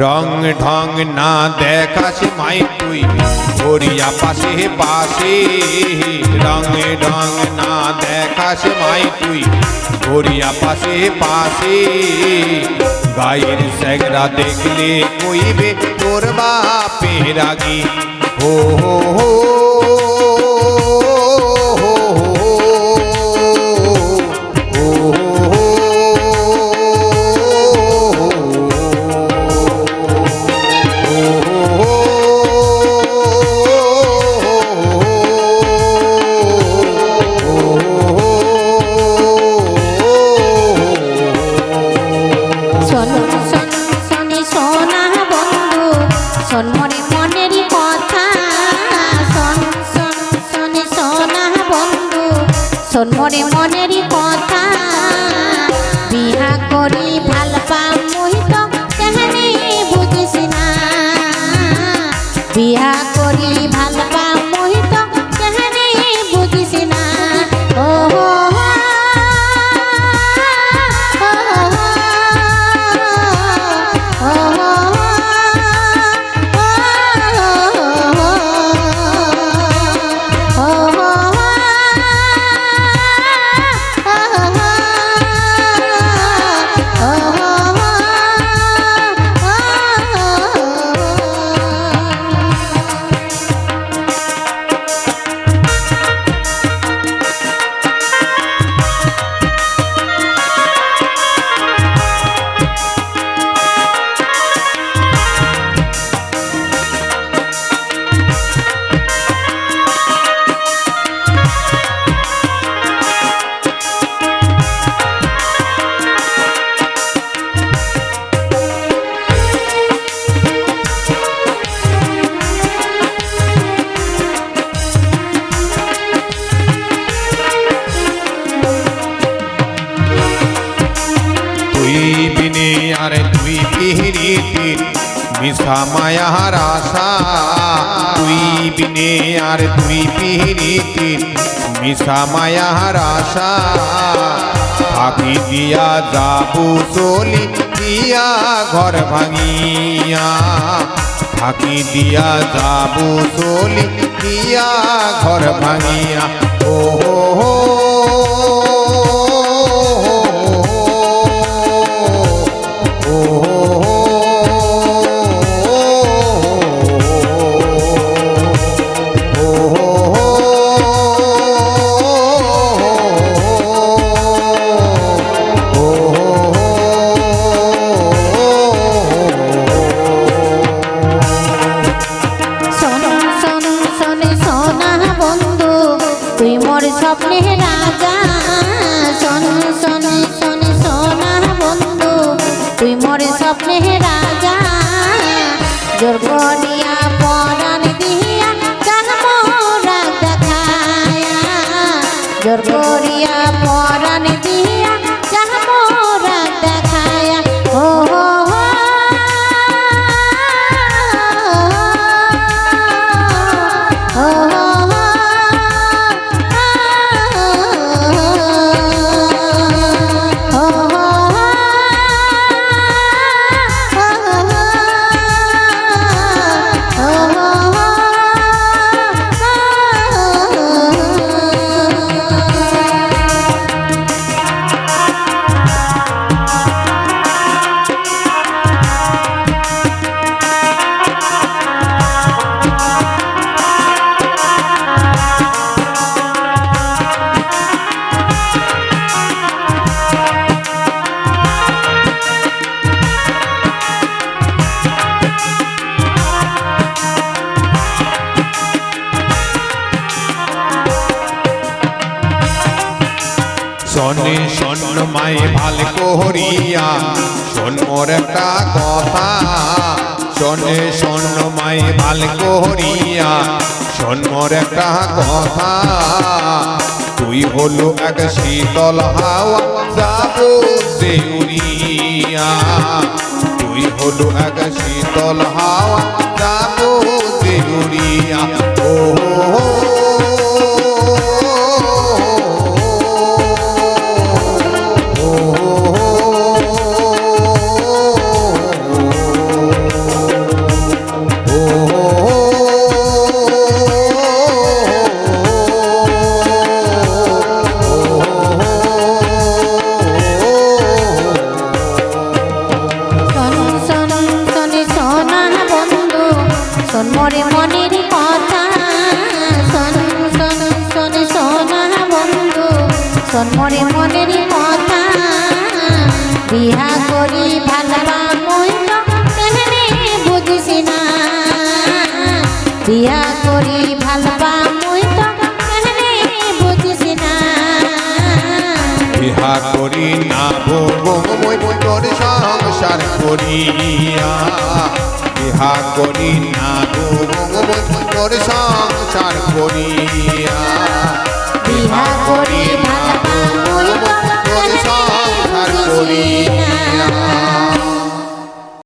রং ঢং না দেখাস মাই তুই। ওরিয়া পাশে পাশে, রং ঢং না দেখাস মাই তুই। ওরিয়া পাশে পাশে, গায়ের স্যাংরা দেখলে কইবে তোর বাপের আগে। ও হো হো শোন, মনে মনেরই কথা। শোন শোন, শোনে, সোনা বন্ধু। শোন, মনে মনেরই কথা। বিহা করি ভালো তুই পিহিরিতি মিশা মায়ার আশা। তুই বিনে আর তুই পিহিরিতি মিশা মায়ার আশা। ফাঁকি দিয়া যাবু চলি দিয়া ঘর ভাঙিয়া। ফাঁকি দিয়া যাবু চলি দিয়া ঘর ভাঙিয়া। ও স্বপ্নে রাজা, শোন শোন শোন, সোনা বন্ধু, তুই মোর স্বপ্নে রাজা। জোর করিয়া পরাণ দিয়া জান মোরা দেখায়া। জোর করিয়া পরাণ শনে শন্ন মায়ে ভালো করিয়া। শোন মোর একটা কথা। শনে শন্ন মায়ে ভালো করিয়া। শোন মোর একটা কথা। তুই হলো এক শীতল হাওয়া যাব দেউরিয়া। তুই হলো এক শীতল হাওয়া যাব দেউরিয়া। ও শোন মোরে মনের কথা। শোন শোন শোন, সোনা বন্ধু। শোন মোরে মনের কথা। বিহা করি ভালবা তো কেহনে বুঝিস না। বিয়া করি ভালবা বিহা করি না ভোগ সংসার করিয়া ইহা করি না গো। তোর সংসার করিয়া